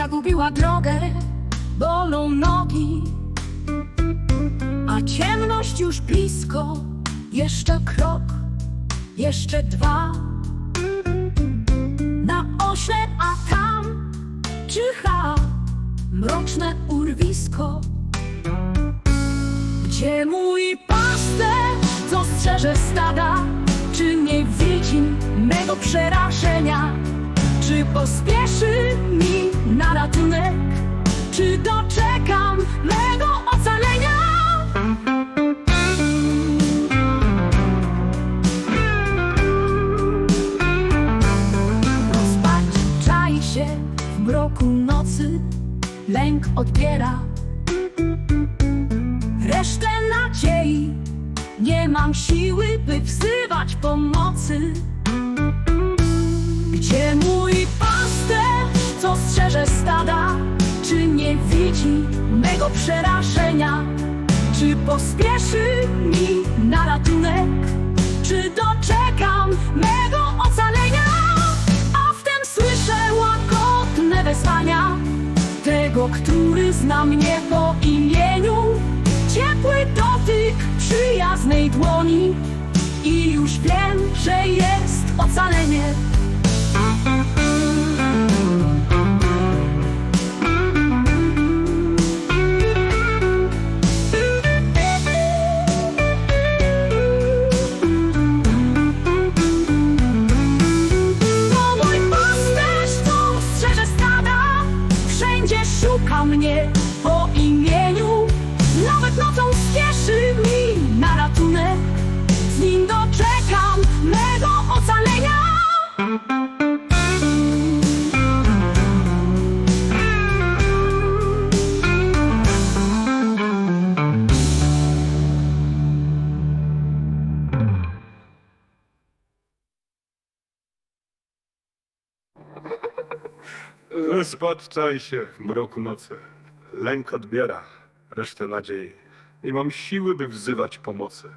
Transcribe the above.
Zagubiła drogę, bolą nogi, a ciemność już blisko. Jeszcze krok, jeszcze dwa. Na ośle, a tam czyha mroczne urwisko. Gdzie mój pasterz, co strzeże stada? Czy nie widzi mego przerażenia? Czy pospieszy mi na ratunek? Czy doczekam mego ocalenia? Rozpacz czai się w mroku nocy, lęk odbiera resztę nadziei. Nie mam siły, by wzywać pomocy. Widzi mego przerażenia? Czy pospieszy mi na ratunek? Czy doczekam mego ocalenia? A wtem słyszę łagodne wezwania tego, który zna mnie po imieniu. Mnie Rozpaczaj się w mroku nocy. Lęk odbiera resztę nadziei. Nie mam siły, by wzywać pomocy.